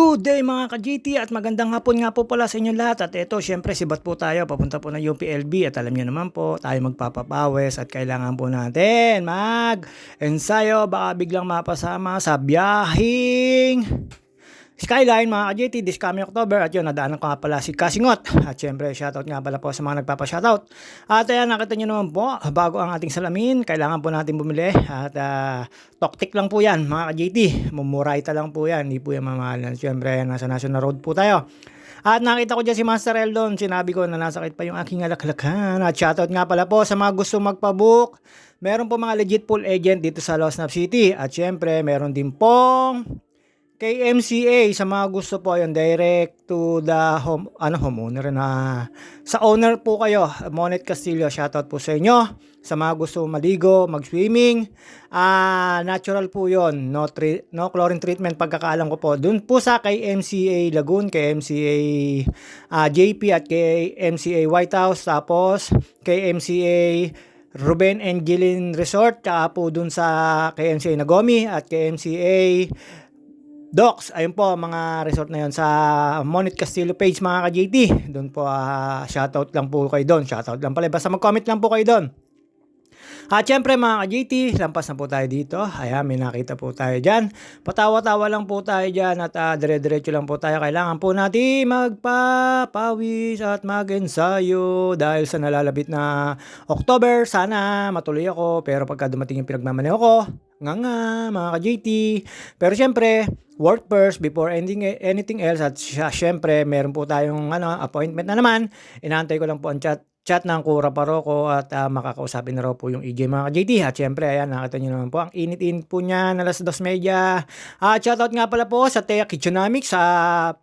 Good day mga ka-GT at magandang hapon nga po pala sa inyo lahat. At ito syempre sibat po tayo. Papunta po ng UPLB at alam nyo naman po tayo magpapapawis at kailangan po natin mag ensayo baka biglang mapasama sa biyahing Skyline mga ka-JT this coming October. At yun nadaanan ko nga pala si Kasingot. At syempre shoutout nga pala po sa mga nagpapa-shoutout. At ayan nakita nyo naman po bago ang ating salamin kailangan po natin bumili. At uh, toktik lang po yan mga ka-JT mumuraita lang po yan hindi po yan mamahalan syempre nasa National Road po tayo. At nakita ko dyan si Master Eldon, sinabi ko na nasakit pa yung aking alaklakan. At shoutout nga pala po sa mga gusto magpabook. Meron po mga legit pool agent dito sa Los Nap City. At syempre, meron din pong kay MCA sa mga gusto po yung direct to the home ano homeowner na sa owner po kayo Monet Castillo shoutout po sa inyo. Sa mga gusto maligo mag-swimming ah natural po yon no tri- no chlorine treatment pagkakaalam ko po. Dun po sa kay MCA Lagoon kay MCA ah, JP at kay MCA White House. Tapos kay MCA Ruben and Gillen Resort tsaka po dun sa kay MCA Nagomi at kay MCA Docs, ayun po mga resort na yon sa Monit Castillo page mga ka-JT. Doon po uh, shoutout lang po kayo doon. Shoutout lang pala. Basta mag-comment lang po kayo doon. At syempre mga ka-JT, lampas na po tayo dito. Ayan, may nakita po tayo dyan. Patawa-tawa lang po tayo dyan at uh, dire-diretso lang po tayo. Kailangan po natin magpapawis at mag-ensayo dahil sa nalalabit na October. Sana matuloy ako pero pagka dumating yung pinagmamaneho ko, nga nga mga ka-JT. Pero syempre, work first before ending anything else at syempre meron po tayong ano, appointment na naman. Inaantay ko lang po ang chat chat ng Kura Paroko at uh, makakausapin na raw po yung EJ mga JT. At syempre, ayan, nakita nyo naman po ang init-init po niya na alas dos media. Uh, shoutout nga pala po sa Tea Kitchenomics sa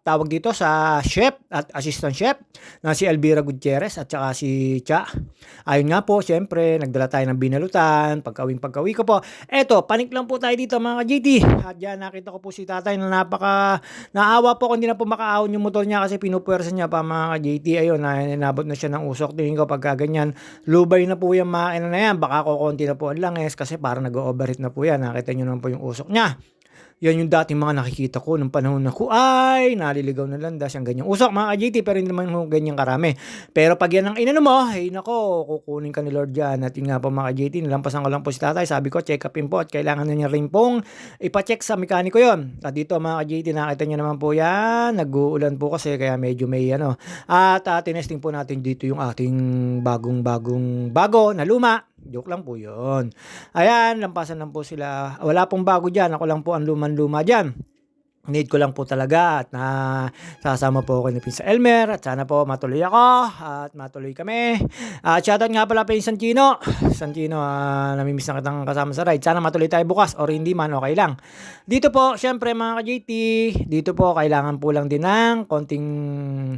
tawag dito sa chef at assistant chef na si Elvira Gutierrez at saka si Cha. Ayun nga po, syempre, nagdala tayo ng binalutan, pagkawing pagkawi ko po. Eto, panik lang po tayo dito mga JT. At yan, nakita ko po si tatay na napaka naawa po kung hindi na po makaahon yung motor niya kasi pinupuwersa niya pa mga JT. Ayun, na, nabot na siya ng usok tingin ko pagka ganyan, lubay na po yung makina na yan, baka kukunti na po ang langis kasi parang nag-overheat na po yan. Nakita nyo naman po yung usok niya. Yan yung dating mga nakikita ko nung panahon na ko ay naliligaw na landas yung ganyang usok mga ka-GT pero hindi naman yung ganyan karami. Pero pag yan ang inano mo, ay nako, kukunin ka ni Lord dyan. At yun nga po mga ka-GT, nilampasan ko lang po si tatay. Sabi ko, check upin po at kailangan na niya rin pong ipacheck sa mekaniko yon. At dito mga ka-GT, nakita niyo naman po yan. Nag-uulan po kasi kaya medyo may ano. At uh, tinesting po natin dito yung ating bagong-bagong bago na luma. Joke lang po yun. Ayan, lampasan lang po sila. Wala pong bago dyan. Ako lang po ang luman-luma dyan need ko lang po talaga at na sasama po ako ni Pinsa Elmer at sana po matuloy ako at matuloy kami. At uh, shoutout nga pala kay Santino. Santino, uh, namimiss na kitang kasama sa ride. Sana matuloy tayo bukas or hindi man okay lang. Dito po, syempre mga ka-JT, dito po kailangan po lang din ng konting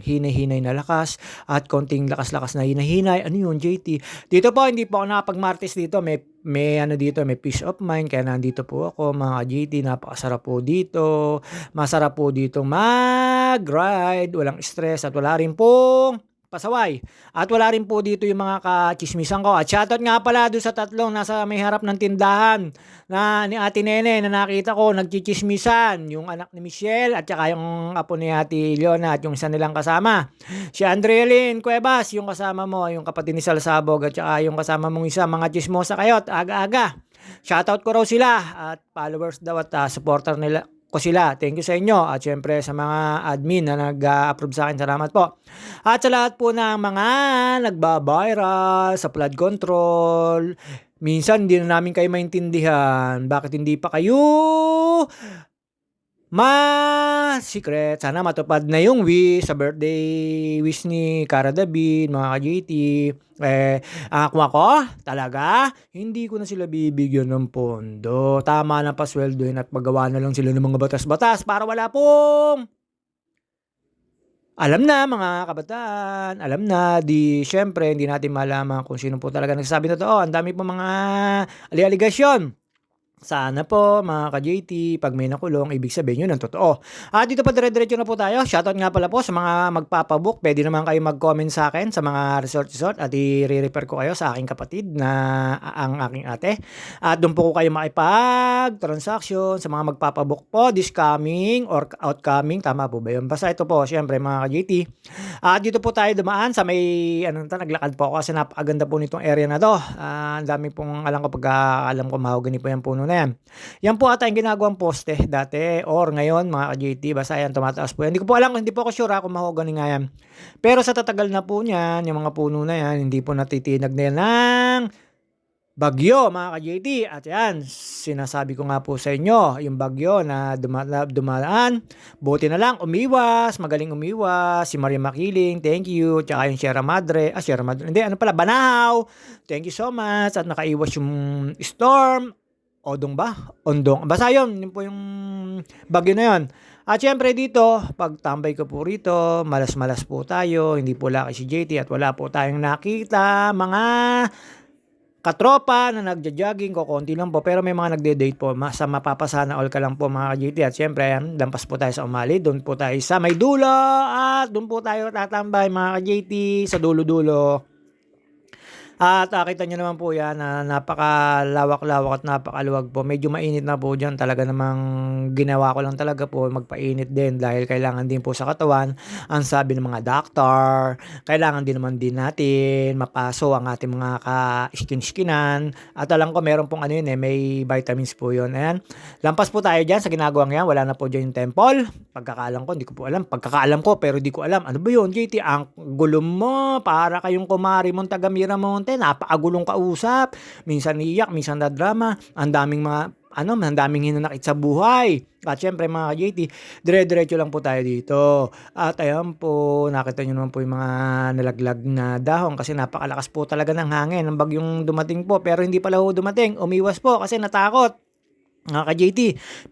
hinay-hinay na lakas at konting lakas-lakas na hinay-hinay. Ano yun, JT? Dito po, hindi po ako nakapag-martis dito. May may ano dito, may peace of mind kaya nandito po ako mga GT, napakasarap po dito. Masarap po dito mag-ride, walang stress at wala rin pong pasaway. At wala rin po dito yung mga kachismisan ko. At shoutout nga pala doon sa tatlong nasa may harap ng tindahan na ni Ate Nene na nakita ko nagchichismisan. Yung anak ni Michelle at saka yung apo ni Ate Leona at yung isa nilang kasama. Si Andrelin Cuevas, yung kasama mo, yung kapatid ni Salsabog at saka yung kasama mong isa, mga chismosa kayo at aga-aga. Shoutout ko raw sila at followers daw at uh, supporter nila ko sila. Thank you sa inyo at syempre sa mga admin na nag-approve sa akin. Salamat po. At sa lahat po ng mga nagba-viral sa flood control, minsan hindi na namin kayo maintindihan. Bakit hindi pa kayo Ma secret, sana matupad na yung wish sa birthday wish ni Cara David, mga ka-JT. Eh, uh, kung ako, talaga, hindi ko na sila bibigyan ng pondo. Tama na pasweldohin at magawa na lang sila ng mga batas-batas para wala pong alam na mga kabataan, alam na, di syempre hindi natin malaman kung sino po talaga nagsasabi na to. Oh, ang dami po mga ali-aligasyon. Sana po mga ka-JT, pag may nakulong, ibig sabihin yun ang totoo. At dito pa dire-diretso na po tayo. Shoutout nga pala po sa mga magpapabook. Pwede naman kayo mag-comment sa akin sa mga resort-resort at i-refer ko kayo sa aking kapatid na ang aking ate. At doon po ko kayo makipag-transaction sa mga magpapabook po this coming or outcoming. Tama po ba yun? Basta ito po, syempre mga ka-JT. At dito po tayo dumaan sa may, ano to, naglakad po ako kasi napakaganda po nitong area na to. Ah, ang dami pong alam ko pag alam ko mahogany po yung puno na yan. Yan po ata yung ginagawang poste dati or ngayon mga ka-JT basta yan tumataas po yan. Hindi ko po alam, hindi po ako sure ha, kung mahogany nga yan. Pero sa tatagal na po niyan, yung mga puno na yan, hindi po natitinag na yan ng bagyo mga ka-JT. At yan, sinasabi ko nga po sa inyo, yung bagyo na duma- na dumaan, buti na lang, umiwas, magaling umiwas, si Maria Makiling, thank you, tsaka yung Sierra Madre, ah Sierra Madre, hindi, ano pala, Banahaw, thank you so much, at nakaiwas yung storm, Odong ba? Ondong. Basta yun, yun po yung bagyo na yun. At syempre dito, pag tambay ko po rito, malas-malas po tayo, hindi po laki si JT at wala po tayong nakita, mga katropa na nagja-jogging ko, konti lang po, pero may mga nagde-date po, sa mapapasana all ka lang po mga JT at syempre, lampas po tayo sa umali, doon po tayo sa may dulo at doon po tayo tatambay mga JT sa dulo-dulo. At nakita nyo naman po yan na napakalawak-lawak at napakaluwag po. Medyo mainit na po dyan. Talaga namang ginawa ko lang talaga po magpainit din dahil kailangan din po sa katawan. Ang sabi ng mga doctor, kailangan din naman din natin mapaso ang ating mga ka-skin-skinan. At alam ko meron pong ano yun eh, may vitamins po yun. Ayan. Lampas po tayo dyan sa ginagawang yan. Wala na po dyan yung temple. Pagkakaalam ko, hindi ko po alam. Pagkakaalam ko, pero di ko alam. Ano ba yun, JT? Ang gulo mo. Para kayong kumari mong taga Miramonte. Napakagulong kausap. Minsan iyak, minsan na drama. Ang daming mga ano, ang daming hinanakit sa buhay. At syempre mga JT, dire-diretso lang po tayo dito. At ayan po, nakita nyo naman po yung mga nalaglag na dahon kasi napakalakas po talaga ng hangin ng bagyong dumating po. Pero hindi pala ho dumating, umiwas po kasi natakot. Mga ka-JT,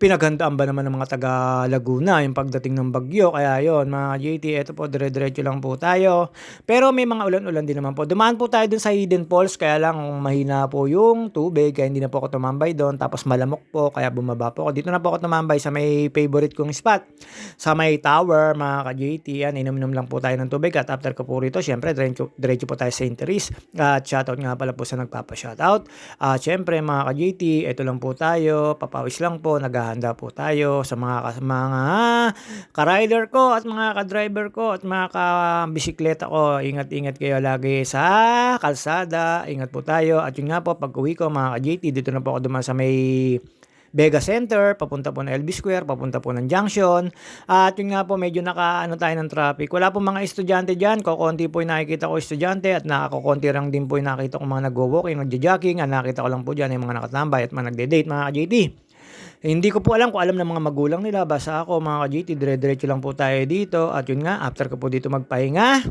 pinaghandaan ba naman ng mga taga Laguna yung pagdating ng bagyo? Kaya yon mga JT, eto po, dire-diretso lang po tayo. Pero may mga ulan-ulan din naman po. Dumaan po tayo dun sa Hidden Falls, kaya lang mahina po yung tubig, kaya hindi na po ako tumambay doon. Tapos malamok po, kaya bumaba po ako. Dito na po ako tumambay sa may favorite kong spot. Sa may tower, mga ka-JT, yan, inom-inom lang po tayo ng tubig. At after ko po rito, syempre, diretso, diretso po tayo sa St. Therese. At shoutout nga pala po sa nagpapa-shoutout. At syempre, mga ka-JT, eto lang po tayo, papawis lang po, naghahanda po tayo sa mga mga ka-rider ko at mga ka-driver ko at mga ka-bisikleta ko. Ingat-ingat kayo lagi sa kalsada. Ingat po tayo. At yun nga po, pag uwi ko mga ka-JT, dito na po ako duman sa may Vega Center, papunta po ng LB Square, papunta po ng Junction. At yun nga po, medyo nakaano tayo ng traffic. Wala po mga estudyante dyan. Kukunti po yung nakikita ko estudyante at nakakukunti lang din po yung nakita ko mga nag-walking, nagja-jogging. Ang nakita ko lang po dyan yung mga nakatambay at mga nagde-date, mga ka-JT. Hindi ko po alam kung alam ng mga magulang nila. Basta ako mga ka-JT, dire-diretso lang po tayo dito. At yun nga, after ko po dito magpahinga,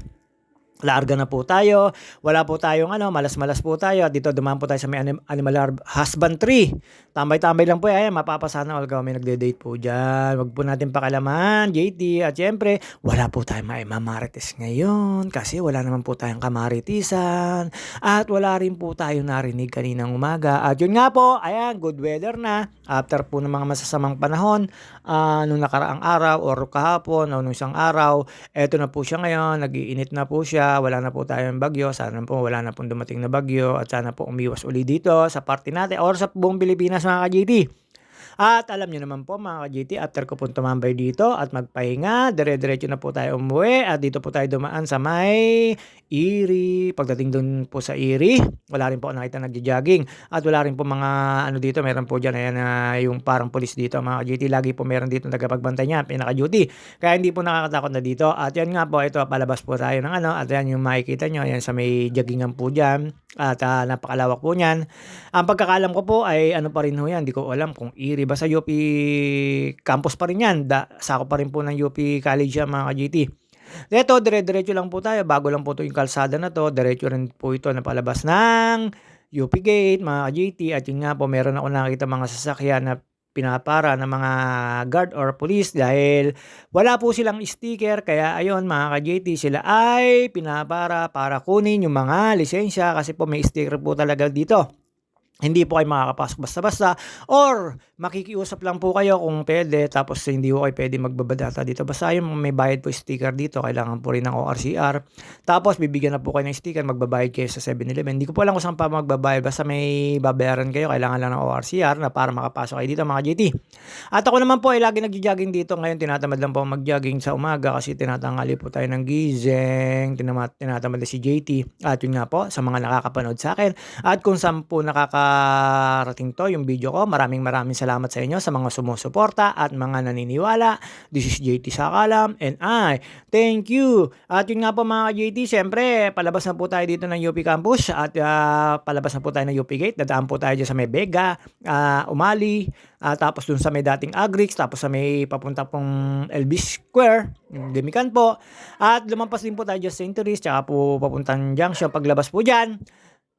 Larga na po tayo. Wala po tayong ano, malas-malas po tayo. Dito dumaan po tayo sa may anim- animal husbandry. Tambay-tambay lang po. Ayan, mapapasana all ka. May nagde-date po dyan. Huwag po natin pakalaman, JT. At syempre, wala po tayong may mamarites ngayon. Kasi wala naman po tayong kamaritisan. At wala rin po tayong narinig kaninang umaga. At yun nga po, ayan, good weather na. After po ng mga masasamang panahon, uh, nung nakaraang araw or kahapon o nung isang araw, eto na po siya ngayon. Nagiinit na po siya wala na po tayong bagyo, sana po wala na pong dumating na bagyo at sana po umiwas uli dito sa party natin or sa buong Pilipinas mga ka-JT. At alam nyo naman po mga ka-GT, after ko po tumambay dito at magpahinga, dire-diretso na po tayo umuwi at dito po tayo dumaan sa may Iri. Pagdating doon po sa Iri, wala rin po nakita nagja-jogging at wala rin po mga ano dito, meron po dyan ayan, uh, yung parang polis dito mga ka-GT, lagi po meron dito nagpagbantay niya, pinaka-duty. Kaya hindi po nakakatakot na dito at yan nga po, ito palabas po tayo ng ano at yan yung makikita nyo, yan sa may joggingan po dyan at uh, napakalawak po niyan. Ang pagkakalam ko po ay ano pa rin ho yan, hindi ko alam kung Iri basta UP campus pa rin yan. Da, sako pa rin po ng UP College yan mga ka-GT. Ito, dire-diretso lang po tayo. Bago lang po ito yung kalsada na to. Diretso rin po ito na palabas ng UP Gate, mga ka-GT. At yun nga po, meron ako nakita mga sasakyan na pinapara ng mga guard or police dahil wala po silang sticker kaya ayon mga ka-JT sila ay pinapara para kunin yung mga lisensya kasi po may sticker po talaga dito. Hindi po kayo makakapasok basta-basta or makikiusap lang po kayo kung pwede tapos hindi po kayo pwede magbabadata dito. Basta yung may bayad po sticker dito, kailangan po rin ng ORCR. Tapos bibigyan na po kayo ng sticker, magbabayad kayo sa 7-Eleven. Hindi ko po alam kung saan pa magbabayad, basta may babayaran kayo, kailangan lang ng ORCR na para makapasok kayo dito mga GT. At ako naman po ay lagi nagja-jogging dito. Ngayon tinatamad lang po mag-jogging sa umaga kasi tinatangali po tayo ng gising, tinamat, tinatamad na si JT. At yun nga po, sa mga nakakapanood sa akin. At kung saan po nakakarating to yung video ko, maraming maraming salamat sa inyo sa mga sumusuporta at mga naniniwala. This is JT Sakalam and I thank you. At yun nga po mga JT, syempre palabas na po tayo dito ng UP Campus at ah, palabas na po tayo ng UP Gate. Dadaan po tayo dyan sa may Vega, ah, Umali, ah, tapos dun sa may dating Agrix, tapos sa may papunta pong LB Square, Demican po. At lumampas din po tayo dyan sa St. Therese, tsaka po papuntang Junction. Paglabas po dyan,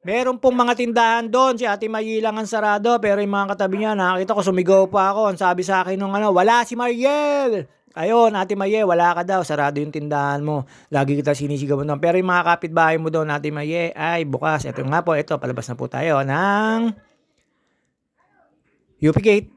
Meron pong mga tindahan doon, si Ate Mayi lang ang sarado, pero yung mga katabi niya, nakakita ko, sumigaw pa ako. Ang sabi sa akin nung ano, wala si Mariel! Ayun, Ate Maye, wala ka daw, sarado yung tindahan mo. Lagi kita sinisigaw doon. Pero yung mga kapitbahay mo doon, Ate Maye, ay bukas. Ito nga po, ito, palabas na po tayo ng UP Gate.